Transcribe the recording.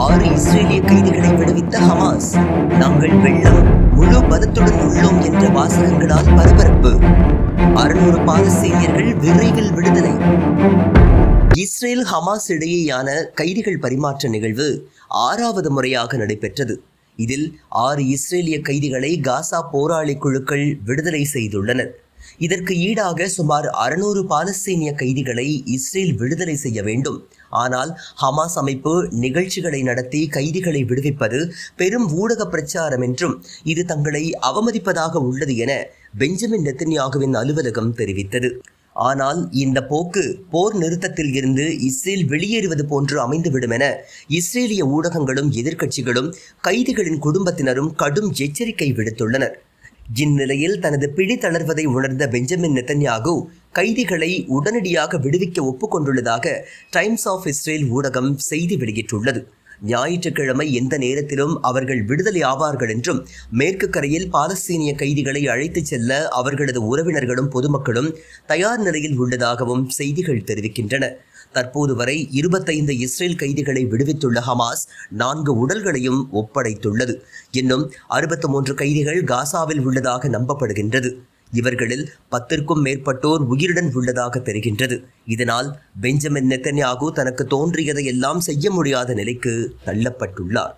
ஆறு இஸ்ரேலிய கைதிகளை விடுவித்த ஹமாஸ். நாங்கள் வெள்ளம் முழு பலத்துடன் உள்ளோம் என்ற வாசகங்களால் பரபரப்பு. அறுநூறு பாலஸ்தீனியர்கள் விரைவில் விடுதலை. இஸ்ரேல் ஹமாஸ் இடையேயான கைதிகள் பரிமாற்ற நிகழ்வு ஆறாவது முறையாக நடைபெற்றது. இதில் ஆறு இஸ்ரேலிய கைதிகளை காசா போராளி குழுக்கள் விடுதலை செய்துள்ளனர். இதற்கு ஈடாக சுமார் அறுநூறு பாலஸ்தீனிய கைதிகளை இஸ்ரேல் விடுதலை செய்ய வேண்டும். ஆனால் ஹமாஸ் அமைப்பு நிகழ்ச்சிகளை நடத்தி கைதிகளை விடுவிப்பது பெரும் ஊடக பிரச்சாரம் என்றும் இது தங்களை அவமதிப்பதாக உள்ளது என பெஞ்சமின் நெத்தன்யாகுவின் அலுவலகம் தெரிவித்தது. ஆனால் இந்த போக்கு போர் நிறுத்தத்தில் இருந்து இஸ்ரேல் வெளியேறுவது போன்று அமைந்துவிடும் என இஸ்ரேலிய ஊடகங்களும் எதிர்க்கட்சிகளும் கைதிகளின் குடும்பத்தினரும் கடும் எச்சரிக்கை விடுத்துள்ளனர். இந்நிலையில் தனது பிடி தளர்வதை உணர்ந்த பெஞ்சமின் நெத்தன்யாகு கைதிகளை உடனடியாக விடுவிக்க ஒப்புக்கொண்டுள்ளதாக டைம்ஸ் ஆஃப் இஸ்ரேல் ஊடகம் செய்தி வெளியிட்டுள்ளது. ஞாயிற்றுக்கிழமை எந்த நேரத்திலும் அவர்கள் விடுதலை ஆவார்கள் என்றும் மேற்கு கரையில் பாலஸ்தீனிய கைதிகளை அழைத்துச் செல்ல அவர்களது உறவினர்களும் பொதுமக்களும் தயார் நிலையில் உள்ளதாகவும் செய்திகள் தெரிவிக்கின்றன. தற்போது வரை இருபத்தைந்து இஸ்ரேல் கைதிகளை விடுவித்துள்ள ஹமாஸ் நான்கு உடல்களையும் ஒப்படைத்துள்ளது. இன்னும் அறுபத்து மூன்று கைதிகள் காசாவில் உள்ளதாக நம்பப்படுகின்றது. இவர்களில் பத்திற்கும் மேற்பட்டோர் உயிருடன் உள்ளதாக தெரிகின்றது. இதனால் பெஞ்சமின் நெத்தன்யாகு தனக்கு தோன்றியதை எல்லாம் செய்ய முடியாத நிலைக்கு தள்ளப்பட்டுள்ளார்.